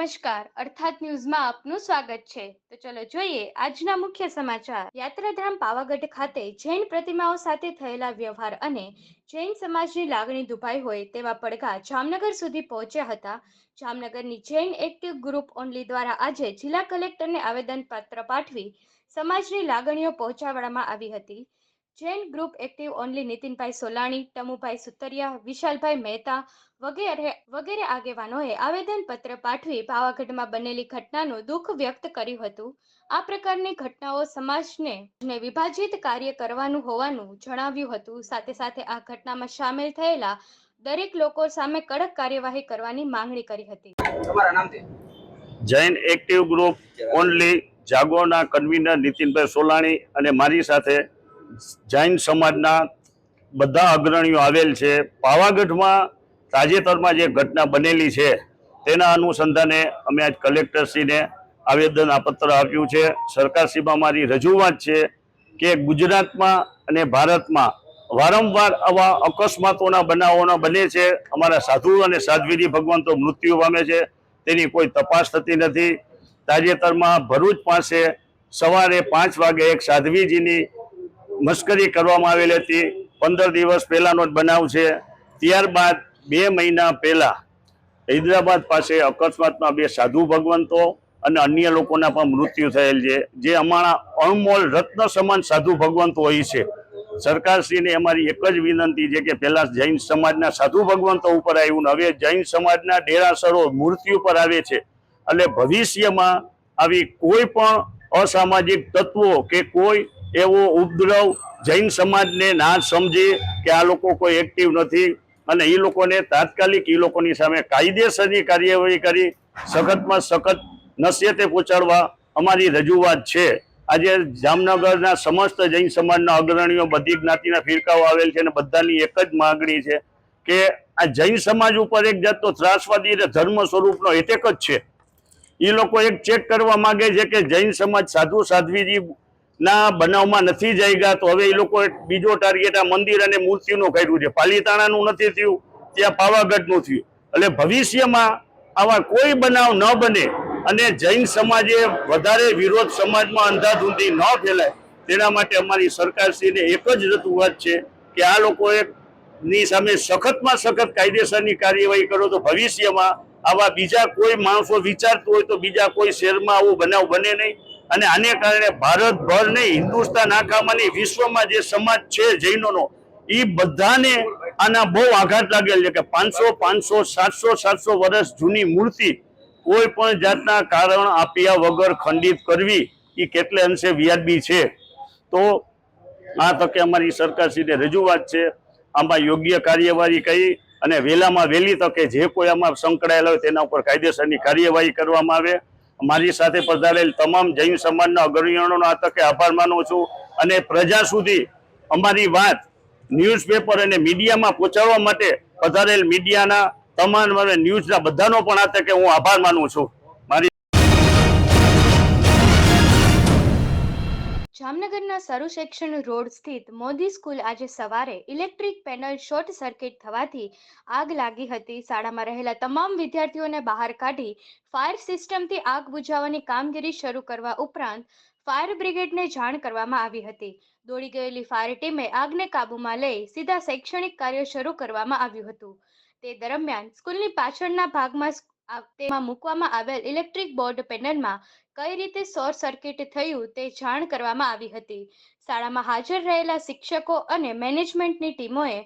નમસ્કાર. અર્થાત ન્યૂઝમાં આપનું સ્વાગત છે. તો ચલો જોઈએ આજના મુખ્ય સમાચાર. યાત્રાધામ પાવાગઢ ખાતે જૈન પ્રતિમાઓ સાથે થયેલા વ્યવહાર અને જૈન સમાજની લાગણી દુભાઈ હોય તેવા પડઘા જામનગર સુધી પહોંચ્યા હતા. જામનગરની જૈન એક્ટિવ ગ્રુપ ઓનલી દ્વારા આજે જિલ્લા કલેક્ટરને આવેદન પત્ર પાઠવી સમાજની લાગણીઓ પહોંચાડવામાં આવી હતી. Jain group active only Nitinbhai Solani Tamubhai Sutariya Vishalbhai Mehta વગેરે વગેરે આગેવાનોએ આવેદનપત્ર પાઠવી પાવાગઢમાં બનેલી ઘટનાનું દુઃખ વ્યક્ત કર્યું હતું. આ પ્રકારની ઘટનાઓ સમાજને વિભાજિત કાર્ય કરવાનું હોવાનું જણાવ્યું હતું. સાથે સાથે આ ઘટનામાં સામેલ થયેલા દરેક લોકો સામે કડક કાર્યવાહી કરવાની માંગણી કરી હતી. જૈન એક્ટિવ ગ્રુપ ઓનલી જાગોના કન્વીનર નીતિનભાઈ સોલાણી અને મારી સાથે જૈન સમાજના બધા અગ્રણીઓ આવેલ છે. પાવાગઢમાં તાજેતરમાં જે ઘટના બનેલી છે, તેના અનુસંધાને અમે આજ કલેક્ટરશ્રીને આવેદન આ પત્ર આપ્યું છે. સરકારશ્રીમાં મારી રજૂઆત છે કે ગુજરાતમાં અને ભારતમાં વારંવાર આવા અકસ્માતોના બનાવોના બને છે. અમારા સાધુ અને સાધ્વીજી ભગવાન તો મૃત્યુ પામે છે. તેની કોઈ તપાસ થતી નથી. તાજેતરમાં ભરૂચ પાસે સવારે પાંચ વાગે એક સાધ્વીજીની મશ્કરી કરવામાં આવેલી હતી. પંદર દિવસ પહેલાનો જ બનાવ છે. ત્યારબાદ બે મહિના પહેલાં હૈદરાબાદ પાસે અકસ્માતમાં બે સાધુ ભગવંતો અને અન્ય લોકોના પણ મૃત્યુ થયેલ છે. જે અમારા અણમોલ રત્ન સમાન સાધુ ભગવંતો હોય છે. સરકારશ્રીને અમારી એક જ વિનંતી છે કે પહેલાં જૈન સમાજના સાધુ ભગવંતો ઉપર આવ્યું હવે જૈન સમાજના ડેરાસરો મૃત્યુ પર આવે છે. એટલે ભવિષ્યમાં આવી કોઈ પણ અસામાજિક તત્વો કે કોઈ એવો ઉપદ્રવ જૈન સમાજને ના સમજી કે આ લોકો કોઈ એક્ટિવ નથી અને એ લોકોને તાત્કાલિક એ લોકોની સામે કાયદેસરની કાર્યવાહી કરી, સખતમાં સખત નસીહતે પહોંચાડવા અમારી રજૂઆત છે. આજે જામનગરના સમસ્ત જૈન સમાજના અગ્રણીઓ બધી જ્ઞાતિના ફિરકાઓ આવેલ છે અને બધાની એક જ માગણી છે કે આ જૈન સમાજ ઉપર એક જાતનો ત્રાસવાદી અને ધર્મ સ્વરૂપનો એટેક જ છે. એ લોકો એક ચેક કરવા માંગે છે કે જૈન સમાજ સાધુ સાધ્વીજી ના, બનાવમાં નથી જાયગા, તો હવે એ લોકો બીજો ટાર્ગેટ આ મંદિર અને મૂર્તિનું કર્યું છે. પાલીતાણાનું નથી થયું, ત્યાં પાવાગઢનું થયું. એટલે ભવિષ્યમાં આવા કોઈ બનાવ ન બને અને જૈન સમાજે વધારે વિરોધ સમાજમાં અંધાધૂંધી ન ફેલાય, તેના માટે અમારી સરકારશ્રીને એક જ રજૂઆત છે કે આ લોકોએ ની સામે સખતમાં સખત કાયદેસરની કાર્યવાહી કરો તો ભવિષ્યમાં આવા બીજા કોઈ માણસો વિચારતું હોય તો બીજા કોઈ શહેરમાં આવો બનાવ બને નહીં. અને આને કારણે ભારતભર નહીં હિન્દુસ્તાન આખામાં વિશ્વમાં જે સમાજ છે, જૈનોનો એ બધાને આના બહુ આઘાત લાગેલ છે કે પાંચસો પાંચસો, સાતસો સાતસો વર્ષ જૂની મૂર્તિ કોઈ પણ જાતના કારણ આપ્યા વગર ખંડિત કરવી એ કેટલે અંશે વ્યાજબી છે? તો આ તકે અમારી સરકારશ્રીને રજૂઆત છે. આમાં યોગ્ય કાર્યવાહી કરી અને વહેલામાં વહેલી તકે જે કોઈ આમાં સંકળાયેલા હોય તેના ઉપર કાયદેસરની કાર્યવાહી કરવામાં આવે. મારી સાથે પધારેલ તમામ જૈન સમાજના અગ્રણીઓનો આ તકે આભાર માનું છું અને પ્રજા સુધી અમારી વાત ન્યૂઝપેપર અને મીડિયામાં પહોંચાડવા માટે પધારેલ મીડિયાના તમામ ન્યૂઝના બધાનો પણ આ તકે હું આભાર માનું છું. જામનગરના સરુ સેક્શન રોડ સ્થિત મોદી સ્કૂલ આજે સવારે ઇલેક્ટ્રિક પેનલ શોર્ટ સર્કિટ થવાથી આગ લાગી હતી. શાળામાં રહેલા તમામ વિદ્યાર્થીઓને બહાર કાઢી ફાયર સિસ્ટમથી આગ બુઝાવવાની કામગીરી શરૂ કરવા ઉપરાંત ફાયર બ્રિગેડને જાણ કરવામાં આવી હતી. દોડી ગયેલી ફાયર ટીમે આગને કાબૂમાં લઈ સીધા શૈક્ષણિક કાર્ય શરૂ કરવામાં આવ્યું હતું. તે દરમિયાન સ્કૂલની પાછળના ભાગમાં તેમાં મૂકવામાં આવેલ ઇલેક્ટ્રિક બોર્ડ પેનલમાં કઈ રીતે શોર્ટ સર્કિટ થયું તે જાણ કરવામાં આવી હતી. શાળામાં હાજર રહેલા શિક્ષકો અને મેનેજમેન્ટની ટીમોએ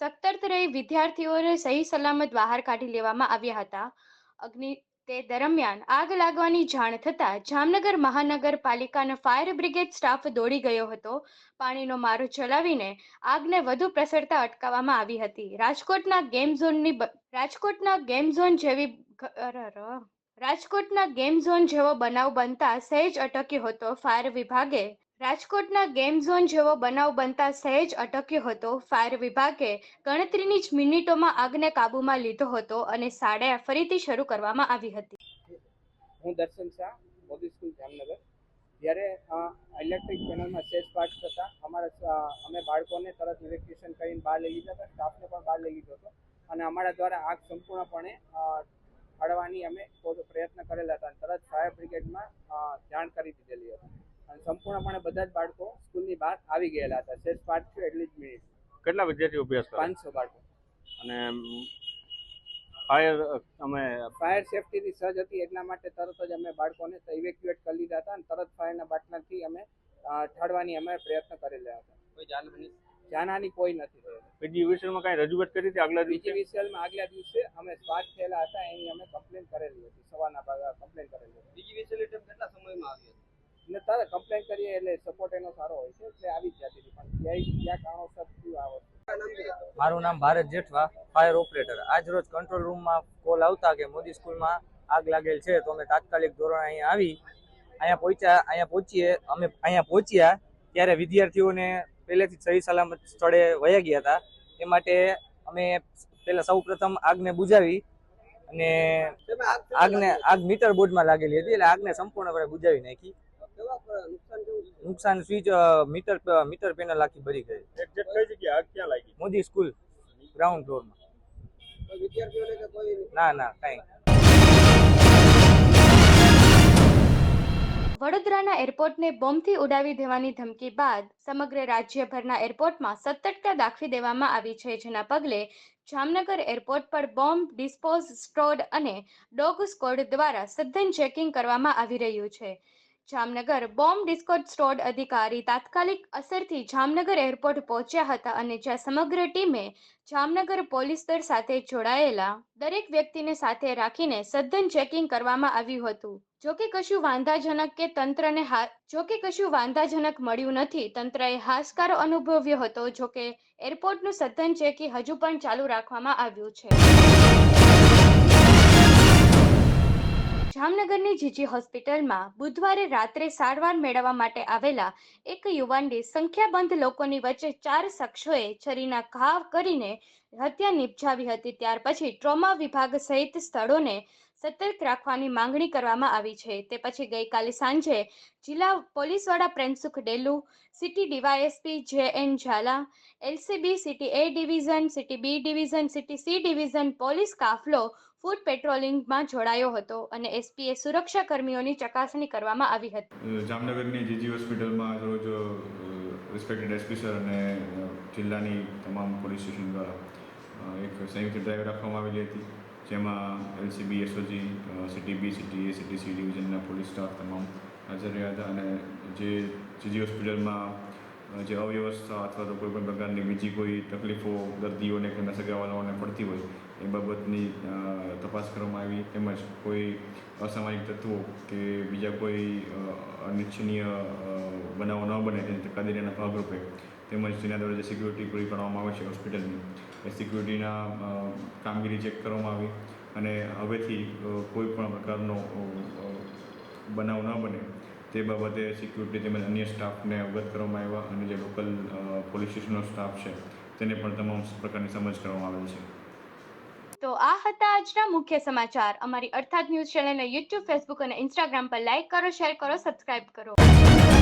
સતર્ક રહી વિદ્યાર્થીઓને સહી સલામત બહાર કાઢી લેવામાં આવ્યા હતા. અગ્નિ તે દરમિયાન આગ લાગવાની જાણ થતાં જામનગર મહાનગરપાલિકાનો ફાયર બ્રિગેડ સ્ટાફ દોડી ગયો હતો. પાણીનો મારો ચલાવીને આગને વધુ પ્રસરતા અટકાવવામાં આવી હતી. રાજકોટના ગેમ ઝોનની રાજકોટના ગેમ ઝોન જેવી. રાજકોટના ગેમ ઝોન જેવો બનાવ બનતા સહેજ અટક્યો હતો ફાયર વિભાગે. રાજકોટના ગેમ ઝોન જેવો બનાવ બનતા સહેજ અટક્યો હતો ફાયર વિભાગે. ગણતરીની જ મિનિટોમાં આગને કાબૂમાં લીધો હતો અને શાળા ફરીથી શરૂ કરવામાં આવી હતી. હું દર્શન શાહ, મોદી સ્કૂલ, જામનગર. જ્યારે ઇલેક્ટ્રિક પેનલમાં સેજ પાર્ટ થતા, અમારા અમે બાળકોને તરત ઇલેક્ટ્રિશિયન કરીને બહાર લઈ લીધા હતા સ્ટાફને પણ બહાર લઈ લીધો હતો. અને અમારા દ્વારા આગ સંપૂર્ણપણે અ, અમે પ્રયત્ન કરેલા હતા. અને તરત ફાયર બ્રિગેડમાં જાણ કરી દીધેલી હતી. અને સંપૂર્ણપણે બધા જ બાળકો સ્કૂલની બહાર આવી ગયેલા હતા. શેષ પાઠ થયો એટલી જ મિનિટ. કેટલા વિદ્યાર્થીઓ અભ્યાસ કરે? પાંચસો બાળકો. અને ફાયર અમે ફાયર સેફટીની સજ હતી એટલા માટે તરત જ અમે બાળકોને ઇવેક્યુએટ કરી લીધા હતા અને તરત ફાયરના બાટલાથી અમે ઠાળવાની અમે પ્રયત્ન કરેલા હતા. કોઈ જાનહાની જાનહાની કોઈ નથી બીજી વિષયમાં કાંઈ રજૂઆત કરી હતી આગલા બીજી વિસલમાં આગલા દિવસે અમે સ્વાટ થયેલા હતા એની અમે કમ્પ્લેન કરેલી હતી સવારના ભાગે કમ્પ્લેન કરેલી હતી. બીજી વેચેલી ટીમ કેટલા સમયમાં આવી હતી? ને તરત કમ્પ્લેન કરીએ એટલે સપોર્ટ એનો સારો હોય છે એટલે આવી જ જતી હતી પણ ક્યાંય ક્યાં કારણોસર થયું આ વસ્તુ. કયા નામ છે? મારું નામ ભારત જેઠવા ફાયર ઓપરેટર આજ રોજ કંટ્રોલ રૂમમાં કોલ આવતા કે મોદી સ્કૂલમાં આગ લાગેલ છે તો અમે તાત્કાલિક ધોરણે અહીંયા આવી અહીંયા પહોંચ્યા અહીંયા પહોંચીએ અમે અહીંયા પહોંચ્યા ત્યારે વિદ્યાર્થીઓને પહેલેથી સહી સલામત સ્થળે વયા ગયા હતા. એ માટે અમે પહેલા સૌ પ્રથમ આગને બુજાવી અને આગને આગ મીટર બોર્ડમાં લાગેલી હતી એટલે આગને સંપૂર્ણપણે બુજાવી નાખી. નુકસાન સ્વિચ મીટર મીટર પેનલ આખી ભરી ગઈ. એક્ઝેક્ટ કઈ જગ્યાએ આગ ક્યાં લાગી? મોદી સ્કૂલ ગ્રાઉન્ડ ફ્લોરમાં. ના ના કાંઈ વડોદરાના એરપોર્ટને બોમ્બથી ઉડાવી દેવાની ધમકી બાદ સમગ્ર રાજ્યભરના એરપોર્ટમાં સતર્કતા દાખવી દેવામાં આવી છે, જેના પગલે જામનગર એરપોર્ટ પર બોમ્બ ડિસ્પોઝ સ્ટોર્ડ અને ડોગ સ્કોડ દ્વારા સઘન ચેકિંગ કરવામાં આવી રહ્યું છે. જામનગર બોમ્બ ડિસ્કોટ સ્ટોડ અધિકારી તાત્કાલિક અસરથી જામનગર એરપોર્ટ પહોંચ્યા હતા અને જ્યાં સમગ્ર ટીમે જામનગર પોલીસ દળ સાથે જોડાયેલા દરેક વ્યક્તિને સાથે રાખીને સદ્ધન ચેકિંગ કરવામાં આવ્યું હતું. જો કે કશું વાંધાજનક કે તંત્રને હા, જો કશું વાંધાજનક મળ્યું નથી, તંત્રએ હાશકારો અનુભવ્યો હતો, જો કે એરપોર્ટનું સદ્ધન ચેકિંગ હજુ પણ ચાલુ રાખવામાં આવ્યું છે. જામનગરની જીજી હોસ્પિટલમાં બુધવારે રાત્રે સારવાર મેળવવા માટે આવેલા એક યુવાનની સંખ્યાબંધ લોકોની વચ્ચે ચાર શખ્સોએ છરીના ઘાવ કરીને હત્યા નિપજાવી હતી. ત્યાર પછી ટ્રોમા વિભાગ સહિત સ્થળોને સતર્ક રાખવાની માંગણી કરવામાં આવી છે. તે પછી ગઈકાલે સાંજે જિલ્લા પોલીસ વડા Premsukh Delu, city DYSP J N Jhala, LCB, city A division, city B division, city C division, police કાફલો ફૂડ પેટ્રોલિંગમાં જોડાયો હતો અને એસપીએ સુરક્ષા કર્મીઓની ચકાસણી કરવામાં આવી હતી. જામનગરની જીજી હોસ્પિટલમાં રોજ રિસ્પેક્ટેડ એસપી સર અને જિલ્લાની તમામ પોલીસ સ્ટેશન દ્વારા એક સંયુક્ત ડ્રાઈવ રાખવામાં આવેલી હતી, જેમાં LCB SOG city B city A city C ડિવિઝનના police staff તમામ હાજર રહ્યા હતા અને જે જીજી હોસ્પિટલમાં જે અવ્યવસ્થા અથવા તો કોઈ પણ પ્રકારની બીજી કોઈ તકલીફો, દર્દીઓને કે એમના સગાવાલાઓને પડતી હોય, એ બાબતની તપાસ કરવામાં આવી. તેમજ કોઈ અસામાજિક તત્વો કે બીજા કોઈ અનિચ્છનીય બનાવો ન બને તેની તકેદારીના ભાગરૂપે. તેમજ તેના દ્વારા જે સિક્યુરિટી પૂરી પાડવામાં આવે છે હોસ્પિટલની એ સિક્યુરિટીના કામગીરી ચેક કરવામાં આવી. અને હવેથી કોઈ પણ પ્રકારનો બનાવ ન બને તે બાબતે સિક્યુરિટી તેમજ અન્ય સ્ટાફને અવગત કરવામાં આવ્યા અને જે લોકલ પોલીસ સ્ટેશનનો સ્ટાફ છે, તેને પણ તમામ પ્રકારની સમજ કરવામાં આવેલ છે. તો આ હતા આજના મુખ્ય સમાચાર. અમારી અર્થાત ન્યૂઝ ચેનલને યુટ્યુબ ફેસબુક અને ઇન્સ્ટાગ્રામ પર લાઇક કરો, શેર કરો, સબસ્ક્રાઇબ કરો.